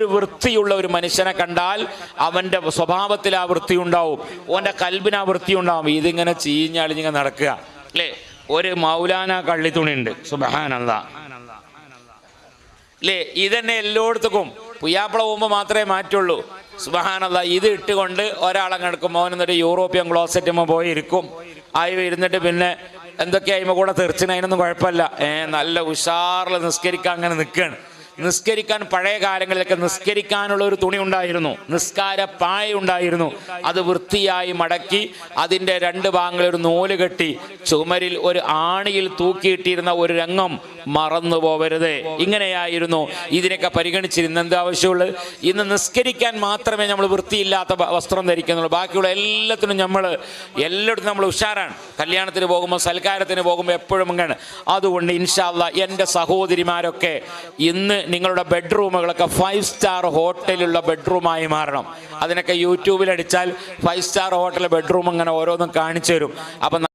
ഒരു വൃത്തിയുള്ള ഒരു മനുഷ്യനെ കണ്ടാൽ അവന്റെ സ്വഭാവത്തിൽ ആ വൃത്തി ഉണ്ടാവും. ഓന്റെ കൽബിന് ആ വൃത്തി ഉണ്ടാവും. ഇതിങ്ങനെ ചീഞ്ഞളിഞ്ഞിങ്ങനെ നടക്കുക. അല്ലേ? ഒരു മൗലാന ഉണ്ട് സുബഹാനല്ല. അല്ലേ? ഇതന്നെ എല്ലായിടത്തും പുയ്യാപ്പള പോകുമ്പോൾ മാത്രമേ മാറ്റുള്ളൂ. സുബഹാനല്ല. ഇത് ഇട്ടുകൊണ്ട് ഒരാളെ കിടക്കും മോൻ എന്നിട്ട് യൂറോപ്യൻ ക്ലോസറ്റുമ്പോൾ പോയി ഇരിക്കും. ആയി ഇരുന്നിട്ട് പിന്നെ എന്തൊക്കെയായ്മ കൂടെ തെറിച്ചിന്? അതിനൊന്നും കുഴപ്പമില്ല. ഏ നല്ല ഉഷാറിൽ നിസ്കരിക്കാൻ അങ്ങനെ നിൽക്കുകയാണ് നിസ്കരിക്കാൻ പഴയ കാലങ്ങളിലൊക്കെ നിസ്കരിക്കാനുള്ള ഒരു തുണി ഉണ്ടായിരുന്നു. നിസ്കാര പായ ഉണ്ടായിരുന്നു. അത് വൃത്തിയായി മടക്കി അതിന്റെ രണ്ട് ഭാഗങ്ങളിൽ ഒരു നൂൽ കെട്ടി ചുമരിൽ ഒരു ആണിയിൽ തൂക്കിയിട്ടിരുന്ന ഒരു രംഗം മറന്നു പോവരുത്. ഇങ്ങനെയായിരുന്നു ഇതിനൊക്കെ പരിഗണിച്ചിരുന്ന എന്ത് ആവശ്യമുള്ളത് ഇന്ന് നിസ്കരിക്കാൻ മാത്രമേ നമ്മൾ വൃത്തിയില്ലാത്ത വസ്ത്രം ധരിക്കുന്നുള്ളൂ. ബാക്കിയുള്ള എല്ലാത്തിനും നമ്മൾ എല്ലായിടത്തും നമ്മൾ ഉഷാറാണ്. കല്യാണത്തിന് പോകുമ്പോൾ സൽക്കാരത്തിന് പോകുമ്പോൾ എപ്പോഴും ഇങ്ങനെ അതുകൊണ്ട് ഇൻഷാല്ല എന്റെ സഹോദരിമാരൊക്കെ ഇന്ന് നിങ്ങളുടെ ബെഡ്റൂമുകളൊക്കെ ഫൈവ് സ്റ്റാർ ഹോട്ടലുള്ള ബെഡ്റൂമായി മാറണം. അതിനൊക്കെ യൂട്യൂബിൽ അടിച്ചാൽ ഫൈവ് സ്റ്റാർ ഹോട്ടൽ ബെഡ്റൂം ഇങ്ങനെ ഓരോന്നും കാണിച്ചു തരും. അപ്പം